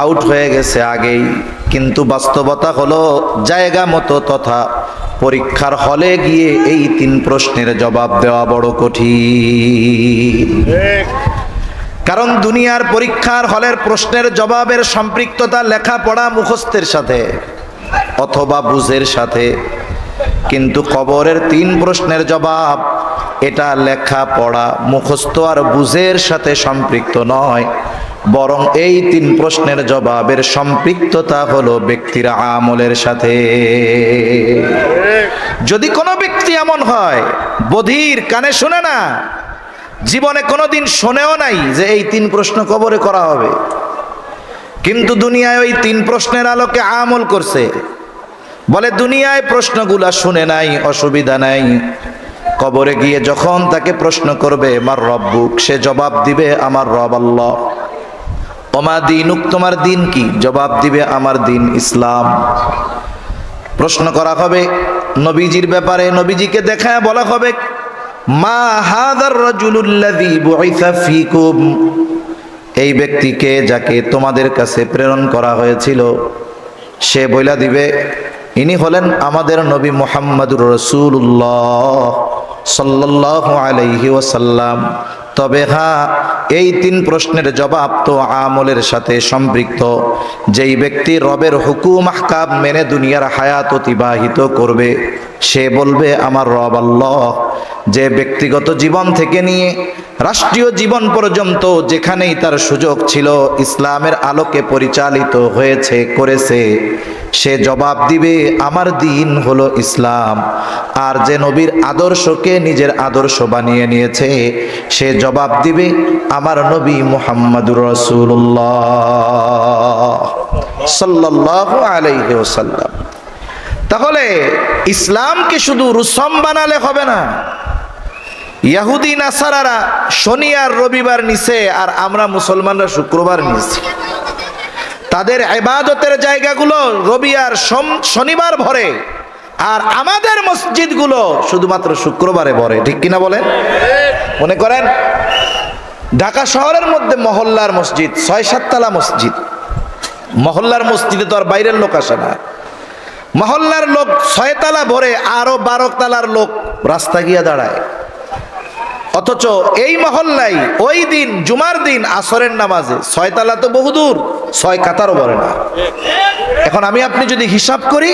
Out হয়ে গেছে আগেই, কিন্তু বাস্তবতা হলো জায়গা মতো তথা পরীক্ষার হলে গিয়ে এই তিন প্রশ্নের জবাব দেওয়া বড় কঠিন। কারণ দুনিয়ার পরীক্ষার হলের প্রশ্নের জবাবের সম্পৃক্ততা লেখাপড়া মুখস্থের সাথে অথবা বুঝের সাথে। কিন্তু কবরের তিন প্রশ্নের জবাব এটা লেখা পড়া মুখস্থ আর বুঝের সাথে সম্পৃক্ত নয়। বরং এই তিন প্রশ্নের জবাবের সম্পৃক্ততা হলো ব্যক্তির আমলের সাথে। যদি কোনো ব্যক্তি এমন হয়, বধির কানে শুনে না, জীবনে কোনোদিন শোনেও নাই যে এই তিন প্রশ্ন কবরে করা হবে। কিন্তু দুনিয়ায় ওই তিন প্রশ্নের আলোকে আমল করছে। বলে, দুনিয়ায় প্রশ্নগুলা শুনে নাই, অসুবিধা নাই। কবরে গিয়ে যখন তাকে প্রশ্ন করবে আমার রব্বুক সে জবাব দিবে, আমার রব আল্লাহ। ওমা দিনুক, তোমার দিন কি? জবাব দিবে, আমার দিন ইসলাম। প্রশ্ন করা হবে নবীজির ব্যাপারে, নবীজিকে দেখায় বলা হবে, মা হাদার রাজুলুল্লাযী বুইসা ফীকুম। এই ব্যক্তিকে যাকে তোমাদের কাছে প্রেরণ করা হয়েছিল? সে বইলা দিবে, ইনি হলেন আমাদের নবী মুহাম্মদুর রসুল্লাহ সাল্লাহ আলাইহি ওয়াসাল্লাম। তবে হা, এই তিন প্রশ্নের জবাব তো আমলের সাথে সম্পৃক্ত। যেই ব্যক্তি রবের হুকুম আহকাব মেনে দুনিয়ার হায়াত অতিবাহিত করবে, সে বলবে, আমার রব আল্লাহ। যে ব্যক্তিগত জীবন থেকে নিয়ে রাষ্ট্রীয় জীবন পর্যন্ত যেখানেই তার সুযোগ ছিল ইসলামের আলোকে পরিচালিত হয়েছে, করেছে, সে জবাব দিবে, আমার দিন হলো ইসলাম। আর যে নবীর আদর্শকে নিজের আদর্শ বানিয়ে নিয়েছে, সে জবাব দিবে, আমার নবী মুহাম্মাদুর রসুল্লাহ সাল্লাহ আলাইহি তাহলে ইসলামকে শুধু রুসম বানালে হবে না ইয়াহুদি নাসারারা শনি আর রবিবার নিছে আর আমরা মুসলমানরা শুক্রবার নিছি। তাদের এবাদতের জায়গাগুলো রবি আর শনিবার ভরে আর আমাদের মসজিদগুলো শুধুমাত্র শুক্রবারে ভরে। ঠিক কিনা বলেন? মনে করেন, ঢাকা শহরের মধ্যে মহল্লার মসজিদ, ছয় সাততলা মসজিদ। মহল্লার মসজিদে তো আর বাইরের লোক আসে না। মহল্লার লোক ছয়তলা ভরে আরও বারো তালার লোক রাস্তা গিয়া দাঁড়ায়। অথচ এই মহল্লাই ওই দিন, জুমার দিন আসরের নামাজে ছয়তলা তো বহুদূর ছয় কাতারও বলে না। এখন আমি আপনি যদি হিসাব করি,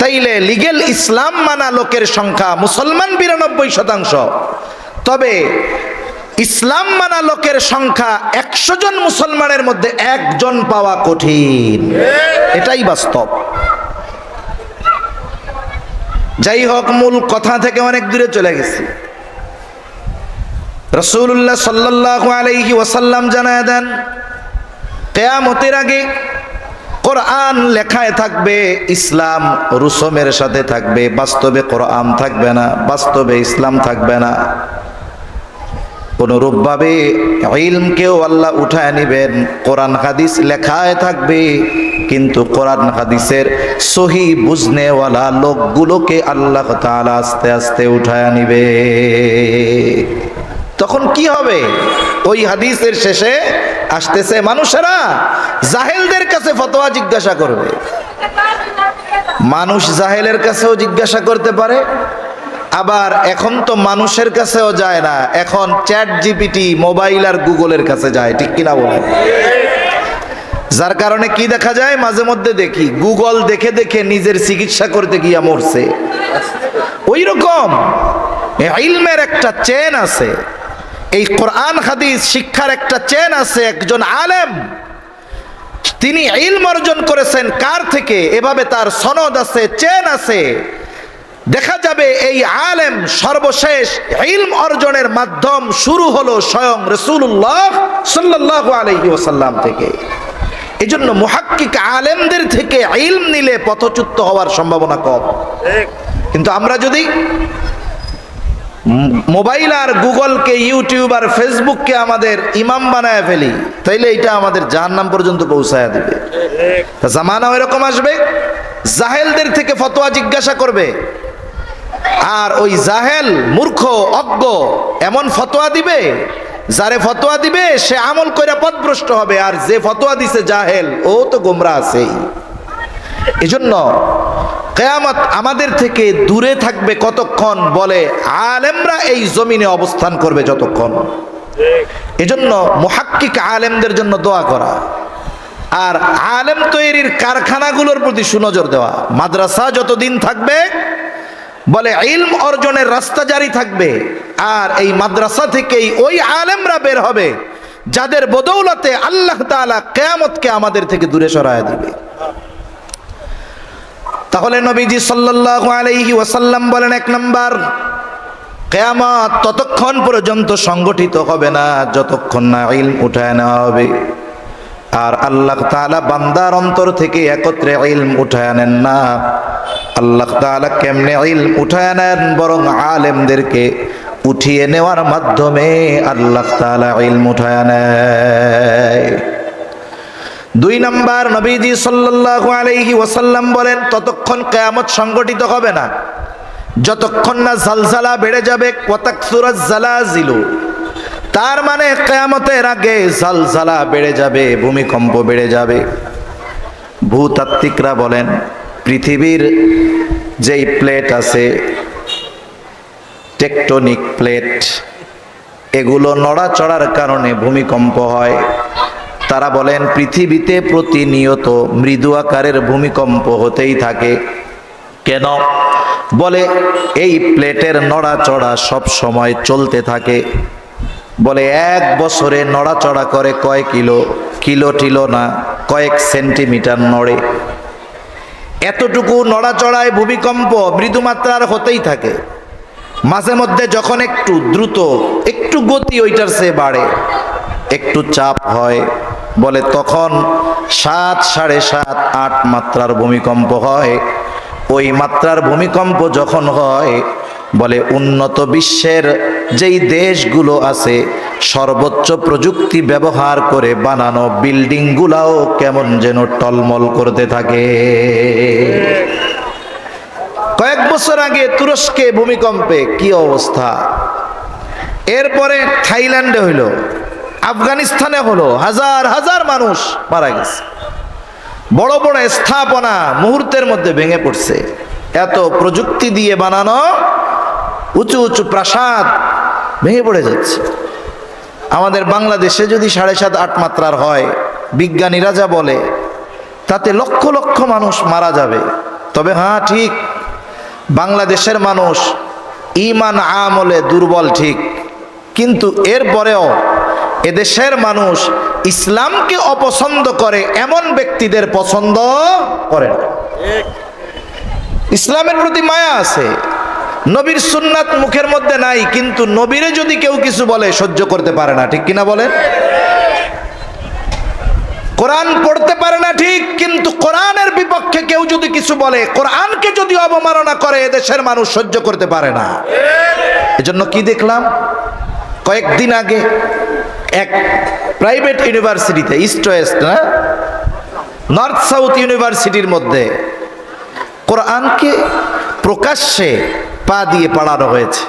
তাইলে লিগেল ইসলাম মানা লোকের সংখ্যা মুসলমান বিরানব্বই শতাংশ। তবে ইসলাম মানা লোকের সংখ্যা একশো জন মুসলমানের মধ্যে একজন পাওয়া কঠিন। এটাই বাস্তব। যাই হোক, মূল কথা থেকে অনেক দূরে চলে গেছি। রসুল্লাহ সাল্লাহ আলাইহি ওয়াসাল্লাম জানায় দেন, কেয়ামতের আগে কোরআন লেখায় থাকবে, ইসলাম রুসমের সাথে থাকবে, বাস্তবে কোরআন থাকবে না, বাস্তবে ইসলাম থাকবে না। অনুরূপভাবে ইলমকেও আল্লাহ উঠায় নিবেন, কোরআন হাদিস লেখায় থাকবে, কিন্তু কোরআন হাদিসের সহি বুঝনেওয়ালা লোকগুলোকে আল্লাহ তাআলা আস্তে আস্তে উঠায় নিবে। তখন কি হবে? ওই হাদিসের শেষে আসতেছে, মানুষেরা জাহেলদের কাছে ফতোয়া জিজ্ঞাসা করবে। মানুষ জাহেলের কাছেও জিজ্ঞাসা করতে পারে, আবার এখন তো মানুষের কাছেও যায় না। এখন চ্যাট জিপিটি মোবাইল আর গুগলের কাছে যায়, ঠিক কিনা বলেন? যার কারণে কি দেখা যায়? মাঝে মধ্যে দেখি, গুগল দেখে দেখে নিজের চিকিৎসা করতে গিয়া মরছে। ওই রকম একটা চেন আছে। এই কোরআন হাদিস শিক্ষার একটা চেন আছে একজন আলেম। তিনি ইলম অর্জন করেছেন কার থেকে? এভাবে তার সনদ আছে চেন আছে। দেখা যাবে এই আলেম সর্বশেষ ইলম অর্জনের মাধ্যম শুরু হলো স্বয়ং রসুল্লাহ সাল্লাহ আলহি ওসাল্লাম থেকে। এই জন্য মুহাক্কিক আলেমদের থেকে ইলম নিলে পথচ্যুত হওয়ার সম্ভাবনা কম। কিন্তু আমরা যদি মোবাইল আর গুগলকে, ইউটিউব আর ফেসবুককে আমাদের ইমাম বানায় ফেলি, তাইলে এটা আমাদের জাহান্নাম পর্যন্ত পৌঁছায় দিবে। জামানা এরকম আসবে, জাহেলদের থেকে ফতোয়া জিজ্ঞাসা করবে, আর ওই জাহেল মূর্খ, অজ্ঞ, এমন ফতোয়া দিবে, যারে ফতোয়া দিবে, সে আমল করে পথভ্রষ্ট হবে, আর যে ফতোয়া দিছে জাহেল, ও তো গোমরা আছেই। এজন্য কেয়ামত আমাদের থেকে দূরে থাকবে কতক্ষণ বলে, আলেমরা এই জমিনে অবস্থান করবে যতক্ষণ। এজন্য মুহাক্কিক আলেমদের জন্য দোয়া করা। আর আলেম তৈরির কারখানাগুলোর প্রতি সুনজর দেওয়া। মাদ্রাসা যতদিন থাকবে, বলে ইলম অর্জনের রাস্তা জারি থাকবে, আর এই মাদ্রাসা থেকেই ওই আলেমরা বের হবে, যাদের বদৌলতে আল্লাহ তাআলা কেয়ামতকে আমাদের থেকে দূরে সরায় দিবে। তাহলে নবীজি সাল্লাল্লাহু আলাইহি ওয়াসাল্লাম বলেন এক নাম্বার, কেয়ামত ততক্ষণ পর্যন্ত সংগঠিত হবে না, যতক্ষণ না ইলম উঠায় নেওয়া হবে। আর আল্লাহ তাআলা বান্দার অন্তর থেকে একত্রে ইলম উঠায় নেন না। আল্লাহ তাআলা কেমনে ইলম উঠায় নেন বরং আলেমদেরকে উঠিয়ে নেওয়ার মাধ্যমে আল্লাহ তাআলা ইলম উঠায় নেয় দুই নাম্বার নবীজি সাল্লাল্লাহু আলাইহি ওয়াসাল্লাম বলেন, ততক্ষণ কেয়ামত সংগঠিত হবে না। যতক্ষণ না জালজালা বেড়ে যাবে কতাকসুরাজ জালাজিলু। তার মানে কেয়ামতের আগে জালজালা বেড়ে যাবে, ভূমিকম্প বেড়ে যাবে। ভূতাত্ত্বিকরা বলেন, পৃথিবীর যেই প্লেট আছে, টেকটনিক প্লেট, এগুলো নড়াচড়ার কারণে ভূমিকম্প হয়। তারা বলেন, পৃথিবীতে প্রতিনিয়ত মৃদু আকারের ভূমিকম্প হতেই থাকে। কেন? বলে, এই প্লেটের নড়াচড়া সব সময় চলতে থাকে। বলে, এক বছরে নড়াচড়া করে কয় কিলো? কিলো টিলো না, কয়েক সেন্টিমিটার নড়ে। এতটুকু নড়াচড়ায় ভূমিকম্প মৃদুমাত্রার হতেই থাকে। মাঝে মধ্যে যখন একটু দ্রুত, একটু গতি ওইটার সে বাড়ে। একটু চাপ হয়। বলে, তখন সাত সাড়ে সাত আট মাত্রার ভূমিকম্প হয়। ওই মাত্রার ভূমিকম্প যখন হয়, বলে, উন্নত বিশ্বের যেই দেশগুলো আছে, সর্বোচ্চ প্রযুক্তি ব্যবহার করে বানানো বিল্ডিংগুলাও কেমন যেন টলমল করতে থাকে। কয়েক বছর আগে তুরস্কে ভূমিকম্পে কি অবস্থা? এরপরে থাইল্যান্ডে হইল। আফগানিস্তানে হলো হাজার হাজার মানুষ মারা গেছে। বড় বড় স্থাপনা মুহূর্তের মধ্যে ভেঙে পড়ছে। এত প্রযুক্তি দিয়ে বানানো উঁচু উঁচু প্রাসাদ ভেঙে পড়ে যাচ্ছে। আমাদের বাংলাদেশে যদি সাড়ে সাত, আট মাত্রার হয়, বিজ্ঞানীরা যা বলে, তাতে লক্ষ লক্ষ মানুষ মারা যাবে। তবে হ্যাঁ ঠিক, বাংলাদেশের মানুষ ইমান আমলে দুর্বল ঠিক। কিন্তু এরপরেও এদেশের মানুষ ইসলামকে অপছন্দ করে, এমন ব্যক্তিদের পছন্দ করে না। ইসলামের প্রতি মায়া আছে। নবীর সুন্নাত মুখের মধ্যে নাই, কিন্তু নবীরে যদি কেউ কিছু বলে, সহ্য করতে পারে না, ঠিক কিনা বলে কোরআন পড়তে পারে না ঠিক, কিন্তু কোরআনের বিপক্ষে কেউ যদি কিছু বলে, কোরআনকে যদি অবমাননা করে, এদেশের মানুষ সহ্য করতে পারে না। এজন্য কি দেখলাম? কয়েকদিন আগে এক প্রাইভেট ইউনিভার্সিটিতে ইস্ট ওয়েস্ট না? নর্থ সাউথ ইউনিভার্সিটির মধ্যে কোরআনকে প্রকাশ্যে পা দিয়ে পাড়ানো হয়েছে।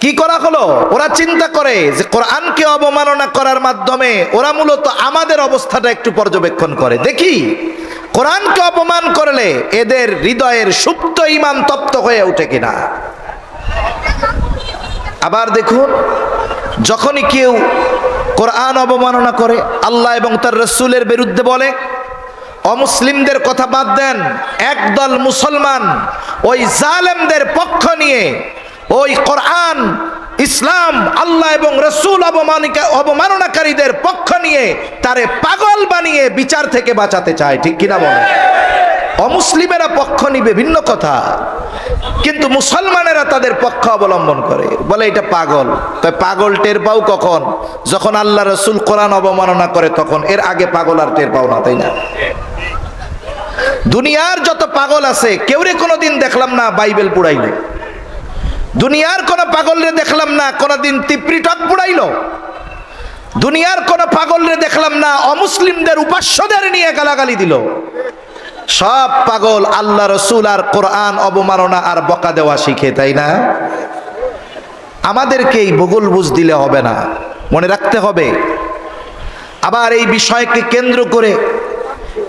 কি করা হলো? ওরা চিন্তা করে যে কোরআনকে অবমাননা করার মাধ্যমে ওরা মূলত আমাদের অবস্থাটা একটু পর্যবেক্ষণ করে। দেখি, কোরআনকে অপমান করলে এদের হৃদয়ের সুপ্ত ইমান তপ্ত হয়ে ওঠে কিনা? আবার দেখুন, যখনই কেউ কোরআন অবমাননা করে, আল্লাহ এবং তার রসুলের বিরুদ্ধে বলে অমুসলিমদের কথা বাদ দেন, একদল মুসলমান ওই জালেমদের পক্ষ নিয়ে ওই কোরআন, ইসলাম, আল্লাহ এবং রসুল অবমানিকা, অবমাননাকারীদের পক্ষ নিয়ে তারে পাগল বানিয়ে বিচার থেকে বাঁচাতে চায়। ঠিক কিনা বলে অমুসলিমেরা পক্ষ নিবে ভিন্ন কথা। কিন্তু মুসলমানেরা তাদের পক্ষ অবলম্বন করে। বলে এটা পাগল। তাই পাগল টের পাও কখন? যখন আল্লাহ রসুল কোরআন অবমাননা করে তখন। এর আগে পাগল আর টের পাও না, তাই না? দুনিয়ার যত পাগল আছে কেউরে কোনোদিন দেখলাম না বাইবেল পুড়াইলো। দুনিয়ার কোন পাগলরে দেখলাম না কোনোদিন তিপ্রি টক পুড়াইলো। দুনিয়ার কোন পাগলরে দেখলাম না অমুসলিমদের উপাস্যদের নিয়ে গালাগালি দিল। সব পাগল আল্লাহ রসুল আর কোরআন অবমাননা আর বকা দেওয়া শিখে, তাই না? আমাদেরকে এই ভূগোল বুঝ দিলে হবে না, মনে রাখতে হবে। আবার এই বিষয়কে কেন্দ্র করে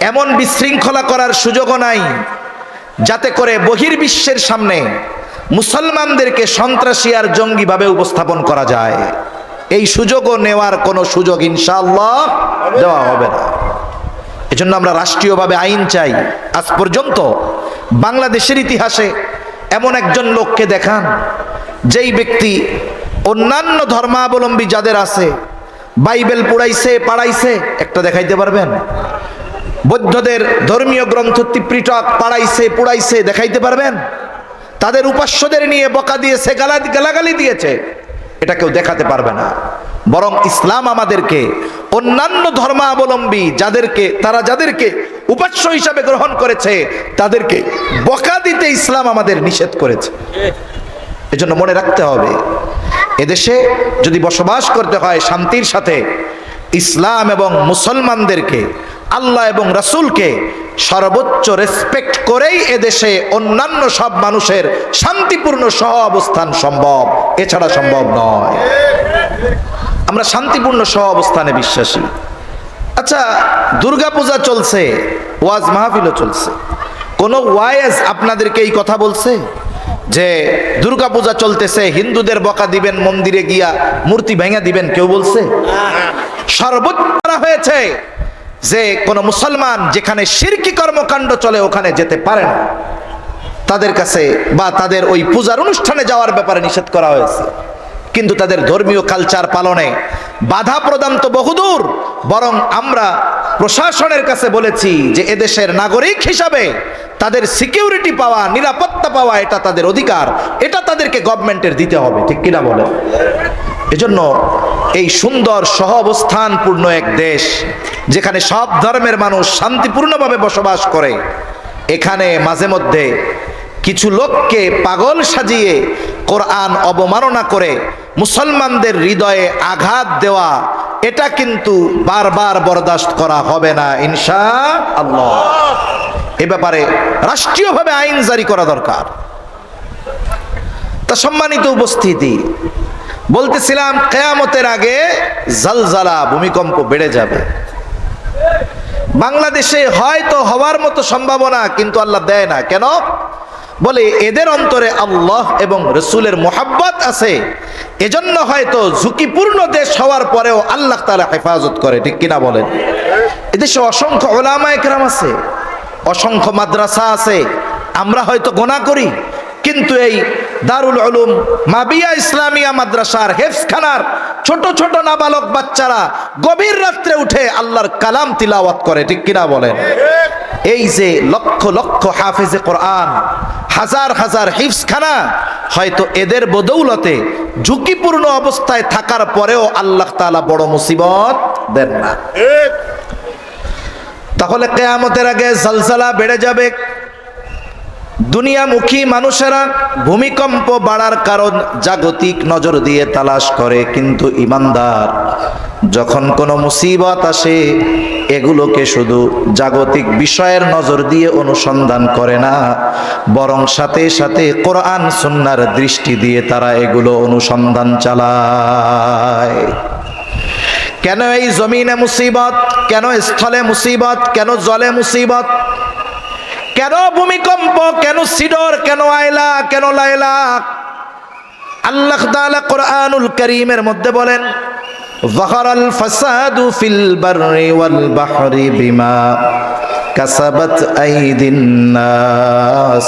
এমন বিশৃঙ্খলা করার সুযোগও নাই, যাতে করে বহির্বিশ্বের সামনে মুসলমানদেরকে সন্ত্রাসী আর জঙ্গিভাবে উপস্থাপন করা যায়। এই সুযোগও নেওয়ার কোনো সুযোগ ইনশাআল্লাহ দেওয়া হবে না। এজন্য আমরা রাষ্ট্রীয়ভাবে আইন চাই। আজ পর্যন্ত বাংলাদেশের ইতিহাসে এমন একজন লোককে দেখান, যেই ব্যক্তি অন্যান্য ধর্মাবলম্বী যাদের আছে, বাইবেল পুড়াইছে, পাড়াইছে, একটা দেখাইতে পারবেন? বৌদ্ধদের ধর্মীয় গ্রন্থ ত্রিপিটক পাড়াইছে, পুড়াইছে, দেখাইতে পারবেন? তাদের উপাস্যদের নিয়ে বকা দিয়েছে গালা গালাগালি দিয়েছে, এটা কেউ দেখাতে পারবে না। বরং ইসলাম আমাদেরকে, অন্যান্য ধর্মাবলম্বী যাদেরকে, তারা যাদেরকে উপাস্য হিসাবে গ্রহণ করেছে, তাদেরকে বকা দিতে ইসলাম আমাদের নিষেধ করেছে। এজন্য মনে রাখতে হবে, এদেশে যদি বসবাস করতে হয় শান্তির সাথে, ইসলাম এবং মুসলমানদেরকে, আল্লাহ এবং রাসূলকে সর্বোচ্চ রেসপেক্ট করেই এদেশে অন্যান্য সব মানুষের শান্তিপূর্ণ সহ অবস্থান সম্ভব। এছাড়া সম্ভব নয়। আমরা শান্তিপূর্ণ সহ অবস্থানে বিশ্বাসী। আচ্ছা দুর্গাপূজা চলছে, ওয়াজ মাহফিলও চলছে। কোন ওয়াইজ আপনাদেরকে এই কথা বলছে? যে দুর্গাপূজা চলতেছে, হিন্দুদের বকা দিবেন, মন্দিরে গিয়া মূর্তি ভেঙে দিবেন, কেউ বলছে? সর্বোচ্চ হয়েছে যে কোন মুসলমান যেখানে শিরকি কর্মকাণ্ড চলে, ওখানে যেতে পারে না। তাদের কাছে বা তাদের ওই পূজার অনুষ্ঠানে যাওয়ার ব্যাপারে নিষেধ করা হয়েছে। কিন্তু তাদের ধর্মীয় কালচার পালনে বাধা প্রদান তো বহুদূর, বরং আমরা প্রশাসনের কাছে বলেছি যে এদেশের নাগরিক হিসাবে তাদের সিকিউরিটি পাওয়া, নিরাপত্তা পাওয়া এটা তাদের অধিকার, এটা তাদেরকে গভর্নমেন্টের দিতে হবে, ঠিক কিনা বলে? এজন্য এই সুন্দর সহ অবস্থানপূর্ণ এক দেশ, যেখানে সব ধর্মের মানুষ শান্তিপূর্ণভাবে বসবাস করে, এখানে মাঝে মধ্যে কিছু লোককে পাগল সাজিয়ে কোরআন অবমাননা করে মুসলমানদের হৃদয়ে আঘাত দেওয়া, এটা কিন্তু বারবার বরদাস্ত করা হবে না ইনশা আল্লাহ এ ব্যাপারে রাষ্ট্রীয়ভাবে আইন জারি করা দরকার। তা সম্মানিত উপস্থিতি, বলতেছিলাম কেয়ামতের আগে জালজালা ভূমিকম্প বেড়ে যাবে। বাংলাদেশে হয়তো হওয়ার মতো সম্ভাবনা কিন্তু আল্লাহ দেয় না। কেন? বলে, এদের অন্তরে আল্লাহ এবং রসুলের মোহাব্বত আছে। এজন্য হয়তো ঝুঁকিপূর্ণ দেশ হওয়ার পরেও আল্লাহ তারা হেফাজত করে, ঠিক কিনা বলেন? এদেশে অসংখ্য ওলামা একরাম আছে, অসংখ্য মাদ্রাসা আছে, আমরা হয়তো গোনা করি, কিন্তু এই দারুল আলুম মাবিয়া ইসলামিয়া মাদ্রাসার হেফখানার ছোট ছোট নাবালক বাচ্চারা গভীর রাত্রে উঠে আল্লাহর কালাম তিলাওয়াত করে, ঠিক কিনা বলেন? এই যে লক্ষ লক্ষ হাফেজে কোরআন হাজার হাজার হিফসখানা হয়তো এদের বদৌলতে ঝুঁকিপূর্ণ অবস্থায় থাকার পরেও আল্লাহ তালা বড় মুসিবত দেন না। তাহলে কেয়ামতের আগে জালজালা বেড়ে যাবে। দুনিয়ামুখী মানুষেরা ভূমিকম্প বাড়ার কারণ জাগতিক নজর দিয়ে তালাশ করে কিন্তু ইমানদার যখন কোনো মুসিবত আসে এগুলোকে শুধু জাগতিক বিষয়ের নজর দিয়ে অনুসন্ধান করে না, বরং সাথে সাথে কোরআন সুন্নার দৃষ্টি দিয়ে তারা এগুলো অনুসন্ধান চালায়। কেন এই জমিনে মুসিবত? কেন স্থলে মুসিবত? কেন জলে মুসিবত? কেন ভূমিকম্প? কেন সিডর? কেন আয়লা? কেন লাইলা আল্লাহ কোরআনুল করিমের মধ্যে বলেন ظهر الفساد في البر والبحر بما كسبت أيدي الناس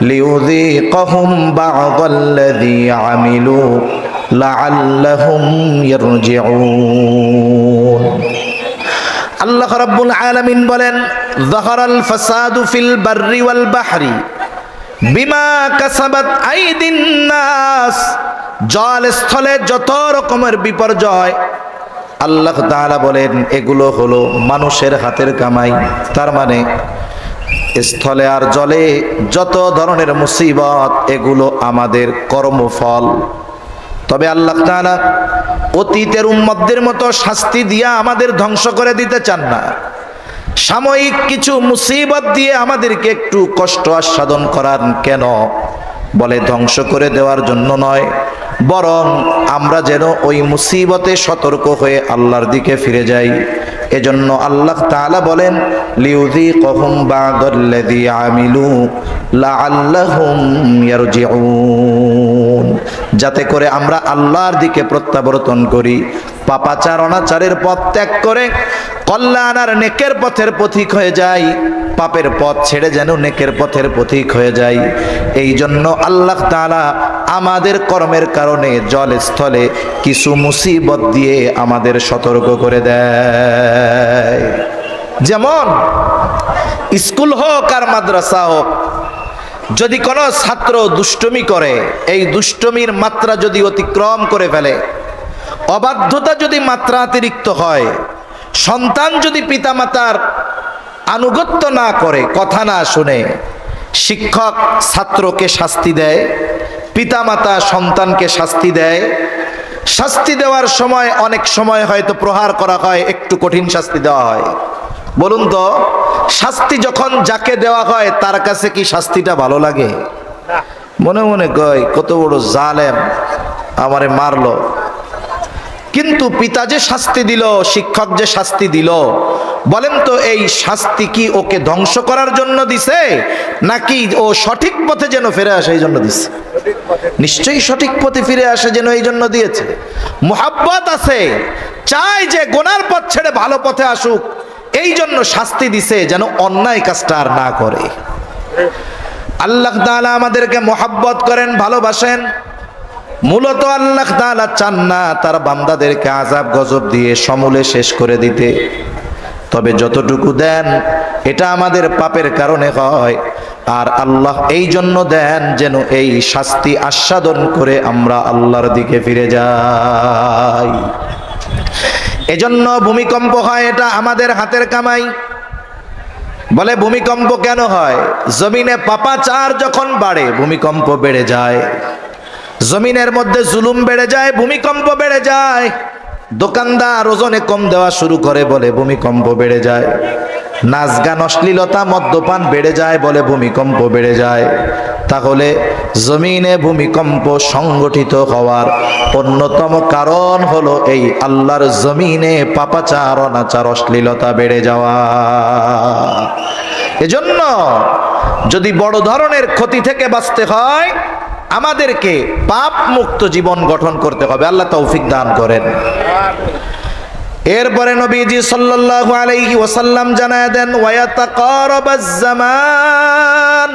ليذيقهم بعض الذي عملوا لعلهم يرجعون আল্লাহ রাব্বুল আলামিন বলেন যাহারাল ফাসাদু ফিল বাররি ওয়াল বাহরি বিমা কাসাবাত আইদিন নাস জল স্থলে যত রকমের বিপর্যয়, আল্লাহ তাআলা বলেন, এগুলো হলো মানুষের হাতের কামাই। তার মানে স্থলে আর জলে যত ধরনের মুসিবত, এগুলো আমাদের কর্মফল। তবে আল্লাহ তাআলা অতীতের উম্মতদের মতো শাস্তি দিয়া আমাদের ধ্বংস করে দিতে চান না। সাময়িক কিছু মুসিবত দিয়ে আমাদেরকে একটু কষ্ট আস্বাদন করান কেন? বলে ধ্বংস করে দেওয়ার জন্য নয়। বরং আমরা যেন ওই মুসিবতে সতর্ক হয়ে আল্লাহর দিকে ফিরে যাই। এজন্য আল্লাহ তাআলা বলেন লিউজি কহুম বাদাল্লাযী যাতে করে আমরা আল্লাহর দিকে প্রত্যাবর্তন করি। পাপাচার অনাচারের পথ ত্যাগ করে কল্যাণ আর নেকের পথের পথিক হয়ে যাই পাপের পথ ছেড়ে যেন নেকের পথের পথিক হয়ে যাই এই জন্য আল্লাহ তাআলা আমাদের কর্মের কারণে জল স্থলে কিছু মুসিবত দিয়ে আমাদের সতর্ক করে দেয়। যেমন স্কুল হোক আর মাদ্রাসা হোক, যদি কোনো ছাত্র দুষ্টমি করে, এই দুষ্টমির মাত্রা যদি অতিক্রম করে ফেলে অবাধ্যতা যদি মাত্রা অতিরিক্ত হয়, সন্তান যদি পিতামাতার আনুগত্য না করে, কথা না শুনে, শিক্ষক ছাত্রকে শাস্তি দেয়, পিতামাতা সন্তানকে শাস্তি দেয়, শাস্তি দেওয়ার সময় অনেক সময় হয়তো প্রহার করা হয়, একটু কঠিন শাস্তি দেওয়া হয়। বলুন তো, শাস্তি যখন যাকে দেওয়া হয়, তার কাছে কি শাস্তিটা ভালো লাগে? মনে মনে কয়, কত বড় জালেম আমারে মারলো। কিন্তু পিতা যে শাস্তি দিল, শিক্ষক যে শাস্তি দিল, বলেন তো এই শাস্তি কি ওকে ধ্বংস করার জন্য দিছে, নাকি ও সঠিক পথে যেন ফিরে আসে এই জন্য দিছে? নিশ্চয়ই সঠিক পথে ফিরে আসে যেন এই জন্য দিয়েছে। মোহাব্বত আছে চাই যে গোনার পথ ছেড়ে ভালো পথে আসুক, এই জন্য শাস্তি দিছে যেন অন্যায় কাজটা আর না করে। আল্লাহ তাআলা আমাদেরকে মোহাব্বত করেন, ভালোবাসেন। মূলত আল্লাহ তাআলা চান না তার বান্দাদেরকে আজাব গজব দিয়ে সমূলে শেষ করে দিতে। তবে যতটুকু দেন, এটা আমাদের পাপের কারণে হয়। আর আল্লাহ এই জন্য দেন যেন এই শাস্তি আস্বাদন করে আমরা আল্লাহর দিকে ফিরে যাই। এজন্য ভূমিকম্প হয়, এটা আমাদের হাতের কামাই। বলে ভূমিকম্প কেন হয়? জমিনে পাপাচার যখন বাড়ে, ভূমিকম্প বেড়ে যায়। জমিনের মধ্যে জুলুম বেড়ে যায়, ভূমিকম্প বেড়ে যায়। দোকানদার ওজনে কম দেওয়া শুরু করে বলে ভূমিকম্প বেড়ে যায়। নাচ গান অশ্লীলতা, মদ্যপান বেড়ে যায় বলে ভূমিকম্প বেড়ে যায়। তাহলে জমিনে ভূমিকম্প সংগঠিত হওয়ার অন্যতম কারণ হলো এই আল্লাহর জমিনে পাপাচার, অনাচার, অশ্লীলতা বেড়ে যাওয়া। এজন্য যদি বড় ধরনের ক্ষতি থেকে বাঁচতে হয় আমাদেরকে পাপ মুক্ত জীবন গঠন করতে হবে। আল্লাহ তৌফিক দান করেন। এরপরে নবীজি সাল্লাল্লাহু আলাইহি ওয়াসাল্লাম জানায় দেন জামান।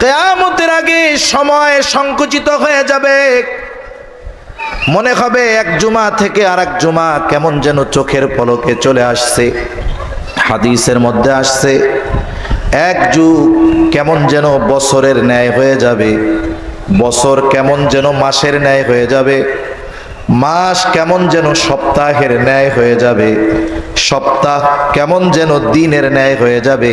কিয়ামতের আগে সময় সংকুচিত হয়ে যাবে। মনে হবে এক জুমা থেকে আর এক জুমা কেমন যেন চোখের পলকে চলে আসছে। হাদিসের মধ্যে আসছে, এক যুগ কেমন যেন বছরের ন্যায় হয়ে যাবে। বছর কেমন যেন মাসের ন্যায় হয়ে যাবে, মাস কেমন যেন সপ্তাহের ন্যায় হয়ে যাবে, সপ্তাহ কেমন যেন দিনের ন্যায় হয়ে যাবে,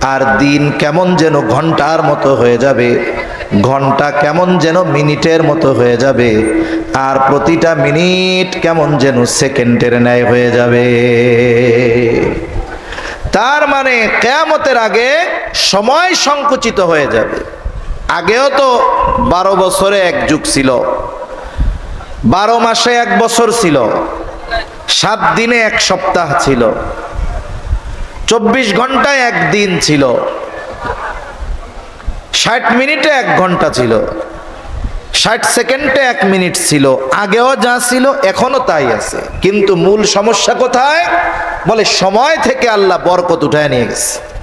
আর দিন কেমন যেন ঘণ্টার মতো হয়ে যাবে, ঘণ্টা কেমন যেন মিনিটের মতো হয়ে যাবে, আর প্রতিটা মিনিট কেমন যেন সেকেন্ডের ন্যায় হয়ে যাবে। তার মানে কেয়ামতের আগে সময় সংকুচিত হয়ে যাবে। আগেও তো বারো বছরে এক যুগ ছিল। বারো মাসে এক বছর ছিল। সাত দিনে এক সপ্তাহ ছিল। চব্বিশ ঘন্টায় এক দিন ছিল। ষাট মিনিটে এক ঘণ্টা ছিল। ষাট সেকেন্ডে এক মিনিট ছিল। আগেও যা ছিল এখনও তাই আছে। কিন্তু মূল সমস্যা কোথায়? বলে সময় থেকে আল্লাহ বরকত উঠায় নিয়ে গেছে।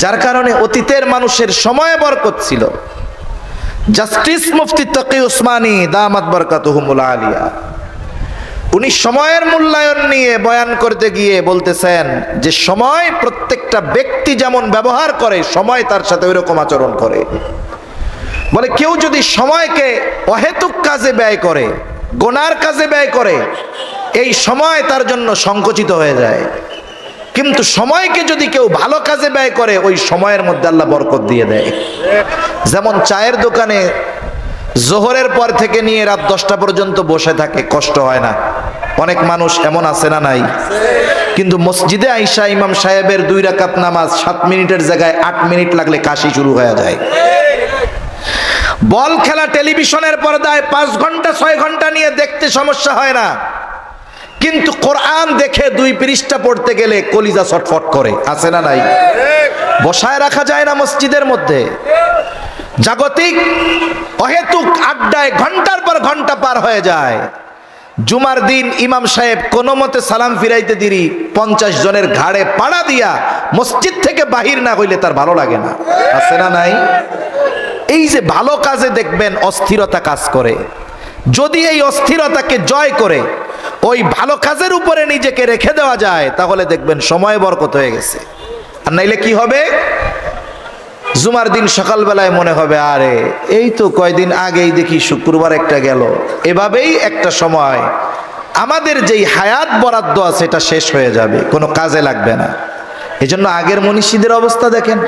যার কারণে অতীতের মানুষের সময় বরকত ছিল। জাস্টিস মুফতি তকি উসমানী দামাত বরকাতুহুমুল আলিয়া। উনি সময়ের মূল্যায়ন নিয়ে বয়ান করতে গিয়ে বলতেছেন যে, সময় প্রত্যেকটা ব্যক্তি যেমন ব্যবহার করে, সময় তার সাথে ওই রকম আচরণ করে। বলে, কেউ যদি সময়কে অহেতুক কাজে ব্যয় করে, গোনার কাজে ব্যয় করে, এই সময় তার জন্য সংকুচিত হয়ে যায়। কিন্তু সময়কে যদি কেউ ভালো কাজে ব্যয় করে, ওই সময়ের মধ্যে আল্লাহ বরকত দিয়ে দেয়। যেমন চায়ের দোকানে জোহরের পর থেকে নিয়ে রাত দশটা পর্যন্ত বসে থাকে, কষ্ট হয় না। অনেক মানুষ এমন আছে না নাই? কিন্তু মসজিদে আইসা ইমাম সাহেবের দুই রাকাত নামাজ সাত মিনিটের জায়গায় আট মিনিট লাগলে কাশি শুরু হয়ে যায়। বল খেলা টেলিভিশনের পর্দায় পাঁচ ঘণ্টা, ছয় ঘণ্টা নিয়ে দেখতে সমস্যা হয় না। কিন্তু কোরআন দেখে দুই পৃষ্ঠা পড়তে গেলে কলিজা ছটফট করে। আছে না নাই? বসায় রাখা যায় না মসজিদের মধ্যে। জাগতিক অহেতুক আড্ডায় ঘণ্টার পর ঘণ্টা পার হয়ে যায়। জুমার দিন ইমাম সাহেব কোনো মতে সালাম ফিরাইতে দিরি, পঞ্চাশ জনের ঘাড়ে পাড়া দিয়া মসজিদ থেকে বাহির না হইলে তার ভালো লাগে না। আছে না নাই? এই যে ভালো কাজে দেখবেন অস্থিরতা কাজ করে। যদি এই অস্থিরতাকে জয় করে ওই ভালো কাজের উপরে নিজেকে রেখে দেওয়া যায়, তাহলে দেখবেন সময় বরকত হয়ে গেছে। আর নাইলে কি হবে? জুমার দিন সকালবেলায় মনে হবে, আরে, এই তো কয়দিন আগেই দেখি শুক্রবার একটা গেল। এভাবেই একটা সময়। আমাদের যেই হায়াত বরাদ্দ আছে, এটা শেষ হয়ে যাবে, কোনো কাজে লাগবে না। এজন্য আগের মনীষীদের অবস্থা দেখেন।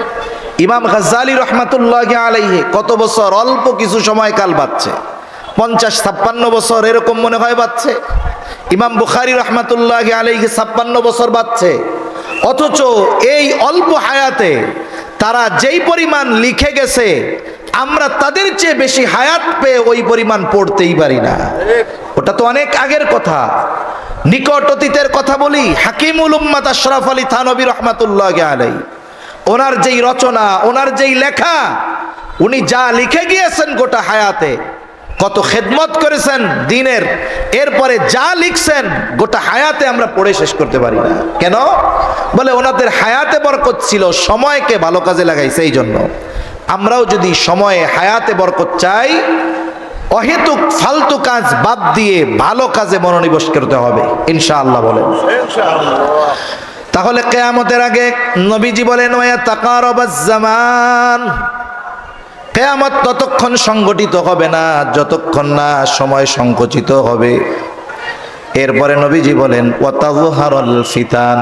ইমাম গাজ্জালি রহমাতুল্লাহ আলাইহে কত বছর অল্প কিছু সময় কাল বাচ্চে পঞ্চাশ ছাপ্পান্ন বছর এরকম মনে হয় বাচ্চে ইমাম বুখারি রহমাতুল্লাহ আলাইহে ছাপ্পান্ন বছর বাচ্চে অথচ এই অল্প হায়াতে তারা যেই পরিমাণ লিখে গেছে, আমরা তাদের চেয়ে বেশি হায়াত পেয়ে ওই পরিমাণ পড়তেই পারি না। ওটা তো অনেক আগের কথা। নিকট অতীতের কথা বলি, হাকিমুল উম্মাদ আশরাফ আলী থানবী রহমাতুল্লাহ আলাই ওনার যেই রচনা, ওনার যেই লেখা, উনি যা লিখে গিয়েছেন গোটা হায়াতে কত খেদমত করেছেন দিনের। এরপরে যা লিখছেন, গোটা হায়াতে আমরা পড়ে শেষ করতে পারি না। কেন? বলে ওনাদের হায়াতে বরকত ছিল, সময়কে ভালো কাজে লাগাইছে এই জন্য আমরাও যদি সময়ে হায়াতে বরকত চাই, অহেতুক ফালতু কাজ বাদ দিয়ে ভালো কাজে মনোনিবেশ করতে হবে, ইনশাআল্লাহ বলেন। তাহলে কেয়ামতের আগে নবীজি বলেন, ওয়া তাকারাবাজ জামান। কেয়ামত ততক্ষণ সংগঠিত হবে না, যতক্ষণ না সময় সংকুচিত হবে। এরপরে নবীজি বলেন ফিতান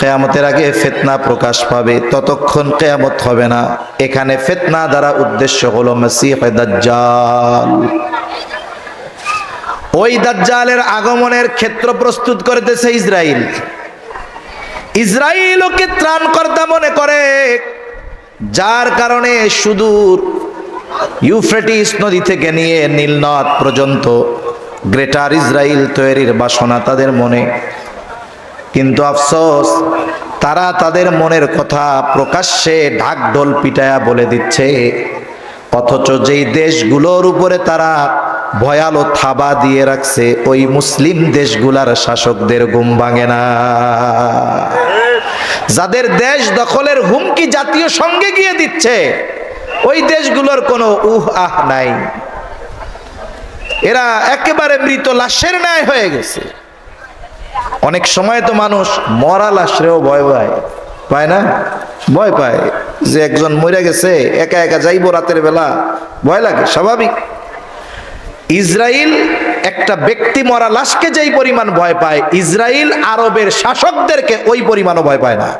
কেয়ামতের আগে ফেতনা প্রকাশ পাবে, ততক্ষণ কেয়ামত হবে না। এখানে ফেতনা দ্বারা উদ্দেশ্য হলো মসিহ দাজ্জাল। ওই দাজ্জালের আগমনের ক্ষেত্র প্রস্তুত করতেছে ইসরায়েল ইসরাইল ওকে ত্রাণকর্তা মনে করে যার কারণে সুদূর ইউফ্রেটিস নদী থেকে নিয়ে নীলনদ পর্যন্ত গ্রেটার ইসরাইল তৈরির বাসনা তাদের মনে। কিন্তু আফসোস, তারা তাদের মনের কথা প্রকাশ্যে ঢাকঢোল পিটায়া বলে দিচ্ছে। অথচ যেই দেশগুলোর উপরে তারা ভয়ালো থাবা দিয়ে রাখছে, ওই মুসলিম দেশগুলার শাসকদের গুম ভাঙে না। যাদের দেশ দখলের হুমকি জাতীয় সঙ্গে গিয়ে দিচ্ছে, ওই দেশগুলোর কোনো উহ আহ নাই। এরা একেবারে মৃত লাশের ন্যায় হয়ে গেছে। অনেক সময় তো মানুষ মরা লাশরেও ভয় পায়। পায় না? ভয় পায় যে একজন মরে গেছে, একা একা যাইব রাতের বেলা। ভয় লাগে, স্বাভাবিক। ইসরায়েল একটা ব্যক্তি মরা লাশকে যেই পরিমাণ ভয় পায় ইসরায়েল আরবের শাসকদেরকে ওই পরিমাণও ভয় পায় না।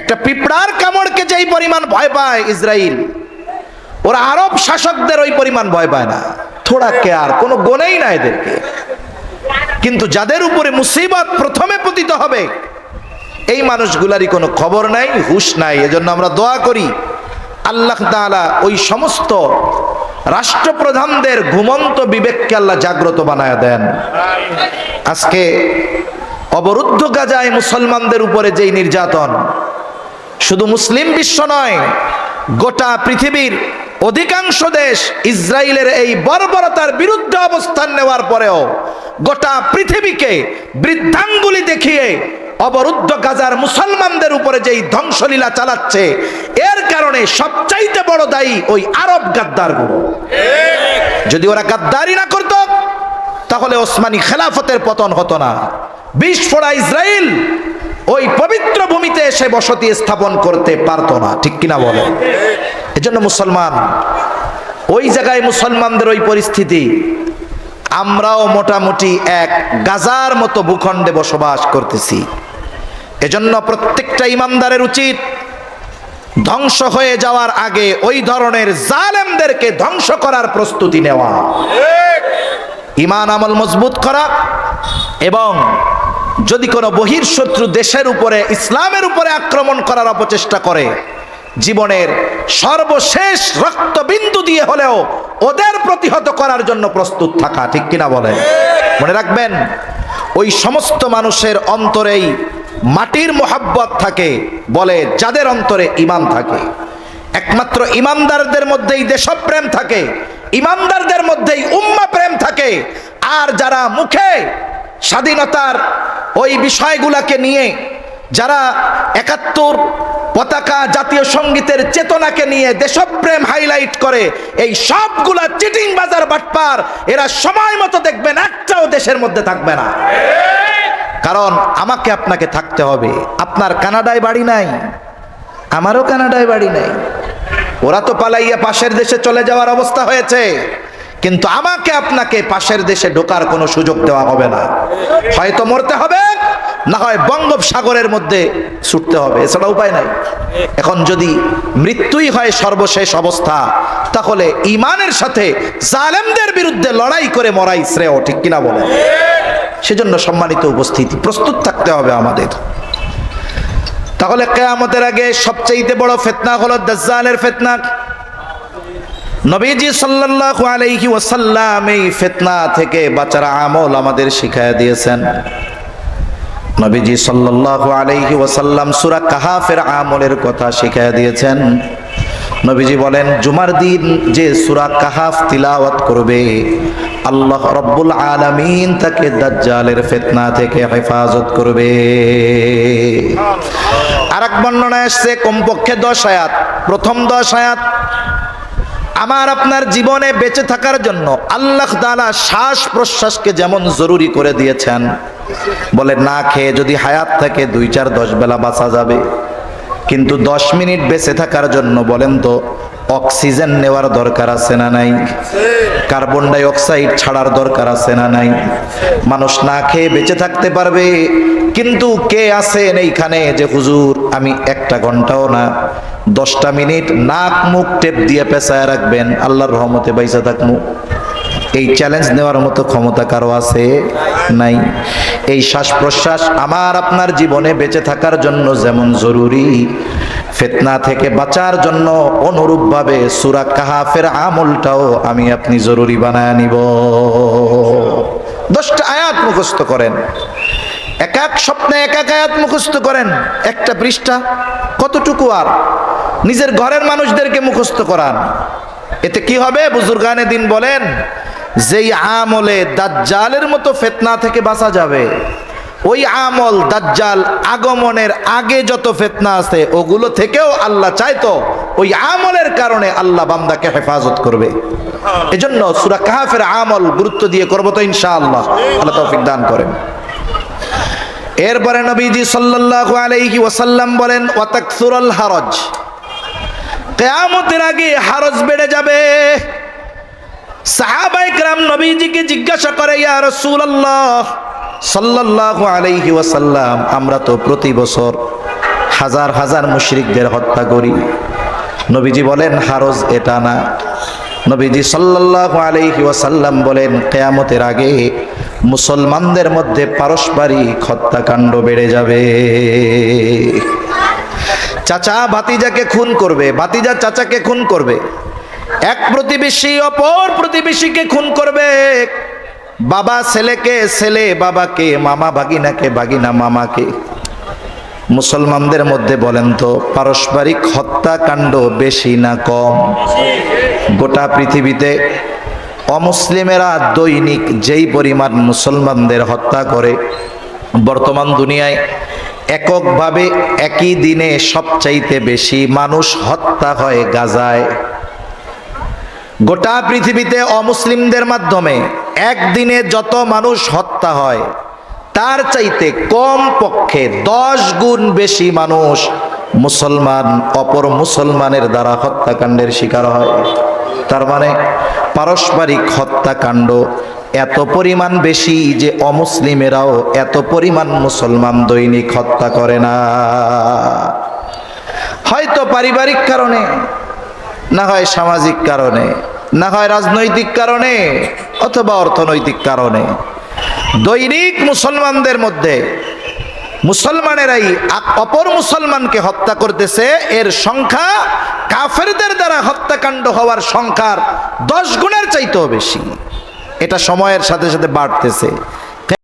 একটা পিঁপড়ার কামড়কে যেই পরিমাণ ভয় পায় ইসরায়েল ওরা আরব শাসকদের ওই পরিমাণ ভয় পায় না। থোড়া কেয়ার, কোনো গোনেই না এদেরকে। কিন্তু যাদের উপরে মুসিবত প্রথমে পতিত হবে, এই মানুষগুলারই কোনো খবর নাই, হুশ নাই। এজন্য আমরা দোয়া করি, আল্লাহ তাআলা ওই সমস্ত রাষ্ট্রপ্রধানদের ঘুমন্ত বিবেককে আল্লাহ জাগ্রত বানায় দেন। আজকে অবরুদ্ধ গাজায় মুসলমানদের উপরে যেই নির্যাতন, শুধু মুসলিম বিশ্ব নয়, গোটা পৃথিবীর অধিকাংশ দেশ ইসরায়েলের এই বর্বরতার বিরুদ্ধে অবস্থান নেওয়ার পরেও গোটা পৃথিবীকে বৃদ্ধাঙ্গুলি দেখিয়ে অবরুদ্ধ গাজার মুসলমানদের উপরে যেই ধ্বংসলীলা চালাচ্ছে, এর কারণে সবচাইতে বড় দায়ী ওই আরব গাদ্দার গাদ্দারগুলো। যদি ওরা গাদ্দারি না করত, তাহলে ওসমানী খেলাফতের পতন হতো না। বিষ ফোড়া ইসরায়েল ওই পবিত্র ভূমিতে এসে বসতি স্থাপন করতে পারতো না, ঠিক কিনা বলে? এজন্য মুসলমান, ওই জায়গায় মুসলমানদের ওই পরিস্থিতি, আমরাও মোটামুটি এক গাজার মতো ভূখণ্ডে বসবাস করতেছি। এজন্য প্রত্যেকটা ইমানদারের উচিত ধ্বংস হয়ে যাওয়ার আগে ওই ধরনের জালেমদেরকে ধ্বংস করার প্রস্তুতি নেওয়া। ইমান আমল মজবুত করা এবং যদি কোনো বহির্শত্রু দেশের উপরে, ইসলামের উপরে আক্রমণ করার অপচেষ্টা করে, জীবনের সর্বশেষ রক্তবিন্দু দিয়ে হলেও ওদের প্রতিহত করার জন্য প্রস্তুত থাকা, ঠিক কিনা বলেন? মনে রাখবেন, ওই সমস্ত মানুষের অন্তরেই মাটির মোহাব্বত থাকে, বলে যাদের অন্তরে ইমান থাকে। একমাত্র ইমানদারদের মধ্যেই দেশপ্রেম থাকে ইমানদারদের মধ্যেই উম্মা প্রেম থাকে, আর যারা মুখে স্বাধীনতার ওই বিষয়গুলাকে নিয়ে, যারা একাত্তর পতাকা জাতীয় সঙ্গীতের চেতনাকে নিয়ে দেশপ্রেম হাইলাইট করে, এই সবগুলা চিটিং বাজার বাটপার, এরা সময় মতো দেখবেন, একটাও দেশের মধ্যে থাকবে না। কারণ আমাকে আপনাকে থাকতে হবে। আপনার কানাডায় বাড়ি নাই, আমারও কানাডায় বাড়ি নেই। ওরা তো পালাইয়া পাশের দেশে চলে যাওয়ার অবস্থা হয়েছে, কিন্তু আমাকে আপনাকে পাশের দেশে ঢোকার কোনো সুযোগ দেওয়া হবে না। হয়তো মরতে হবে, না হয় বঙ্গোপসাগরের মধ্যে ছুটতে হবে, এছাড়া উপায় নাই। এখন যদি মৃত্যুই হয় সর্বশেষ অবস্থা, তাহলে ইমানের সাথে জালেমদের বিরুদ্ধে লড়াই করে মরাই শ্রেয়, ঠিক কিনা বলে সেজন্য সম্মানিত উপস্থিতি। প্রস্তুত থাকতে হবে আমাদের। তাহলে কেয়ামতের আগে সবচেয়ে বড় ফেতনা হলো দাজ্জালের ফেতনা। নবীজি সাল্লাল্লাহু আলাইহি ওয়াসাল্লাম এই ফিতনা থেকে বাঁচার আমল আমাদের শিখায় দিয়েছেন। নবীজি সাল্লাল্লাহু আলাইহি ওয়াসাল্লাম সূরা কাহাফের আমলের কথা শিখায় দিয়েছেন। নবীজি বলেন, জুমার দিন যে সূরা কাহাফ তিলাওয়াত করবে, আল্লাহ রব্বুল আলামিন তাকে দাজ্জালের ফিতনা থেকে হেফাজত করবে। আরেক বর্ণনায় আসছে কমপক্ষে দশ আয়াত। প্রথম দশ আয়াত, আমার আপনার জীবনে বেঁচে থাকার জন্য আল্লাহ তাআলা শ্বাস প্রশ্বাসকে যেমন জরুরি করে দিয়েছেন, বলে না খেয়ে যদি হায়াত থাকে, দুই চার দশ বেলা বাঁচা যাবে। কিন্তু দশ মিনিট বেঁচে থাকার জন্য বলেন তো, অক্সিজেন নেওয়ার দরকার আছে না নাই? কার্বন ডাই অক্সাইড ছাড়ার দরকার আছে না নাই? মানুষ না খেয়ে বেঁচে থাকতে পারবে, কিন্তু কে আছেন এইখানে যে হুজুর, আমি একটা ঘন্টাও না। দশটা মিনিট নাক মুখ টেপ দিয়ে পেঁচায় রাখবেন, আল্লাহর রহমতে বাইসা থাকমু। এই চ্যালেঞ্জ নেওয়ার মতো ক্ষমতা কারও আছে নাই? এই শ্বাস প্রশ্বাস আমার আপনার জীবনে বেঁচে থাকার জন্য যেমন জরুরি ফেতনা থেকে বাঁচার জন্য অনুরূপভাবে সুরা কাহাফের আমলটাও আমি আপনি জরুরি বানায় নিব দশটা আয়াত মুখস্থ করেন। এক এক স্বপ্নে এক এক আয়াত মুখস্থ করেন। একটা পৃষ্ঠা কতটুকু আর? নিজের ঘরের মানুষদেরকে মুখস্থ করান। এতে কি হবে? বুজুর্গানে দিন বলেন যেই আমলে দাজ্জালের মতো ফেতনা থেকে বাঁচা যাবে, ওই আমল দাজ্জাল আগমনের আগে যত ফেতনা আছে, ওগুলো থেকেও আল্লাহ চাইতো ওই আমলের কারণে আল্লাহ বান্দাকে হেফাজত করবে। এজন্য সুরা কাহাফের আমল গুরুত্ব দিয়ে করব তো ইনশাআল্লাহ। আল্লাহ তৌফিক দান করেন। এরপরে নবীজি সাল্লাল্লাহু আলাইহি ওয়াসাল্লাম বলেন, ওয়াতাকসুরাল হারজ। কিয়ামতের আগে হারজ বেড়ে যাবে। সাহাবাইকরাম নবীজিকে জিজ্ঞাসা করে, ইয়া রসুল্লাহ সাল্লাহ আলাইহি ওয়াসাল্লাম, আমরা তো প্রতি বছর হাজার হাজার মুশরিকদের হত্যা করি। নবীজি বলেন, হারজ এটা না। নবীজি সাল্লাহ আলাইহি ওয়াসাল্লাম বলেন, কেয়ামতের আগে মুসলমানদের মধ্যে পারস্পরিক হত্যাকাণ্ড বেড়ে যাবে। চাচা ভাতিজাকে খুন করবে, ভাতিজা চাচাকে খুন করবে। এক প্রতিবেশী অপর প্রতিবেশীকে খুন করবে। বাবা ছেলেকে, ছেলে বাবাকে, মামা ভাগিনাকে, ভাগিনা মামাকে। মুসলমানদের মধ্যে বলেন তো, পারস্পরিক হত্যাকাণ্ড বেশি না কম? গোটা পৃথিবীতে অমুসলিমেরা দৈনিক যেই পরিমাণ মুসলমানদের হত্যা করে, বর্তমান দুনিয়ায় এককভাবে একই দিনে সবচাইতে বেশি মানুষ হত্যা হয় গাজায়। গোটা পৃথিবীতে অমুসলিমদের মাধ্যমে একদিনে যত মানুষ হত্যা হয়, তার চাইতে কম পক্ষে দশ গুণ বেশি মানুষ মুসলমান, অপর মুসলমানের দ্বারা হত্যাকাণ্ডের শিকার হয়। তার মানে পারস্পরিক হত্যাকাণ্ড এত পরিমাণ বেশি যে অমুসলিমেরাও এত পরিমাণ মুসলমান দৈনিক হত্যা করে না। হয়তো পারিবারিক কারণে না হয় সামাজিক কারণে, না হয় রাজনৈতিক কারণে অথবা অর্থনৈতিক কারণে। দৈনিক মুসলমানদের মধ্যে মুসলমানেরাই অপর মুসলমানকে হত্যা করতেছে। এর সংখ্যা কাফেরদের দ্বারা হত্যাকাণ্ড হওয়ার সংখ্যার দশ গুণের চাইতেও বেশি। এটা সময়ের সাথে সাথে বাড়তেছে।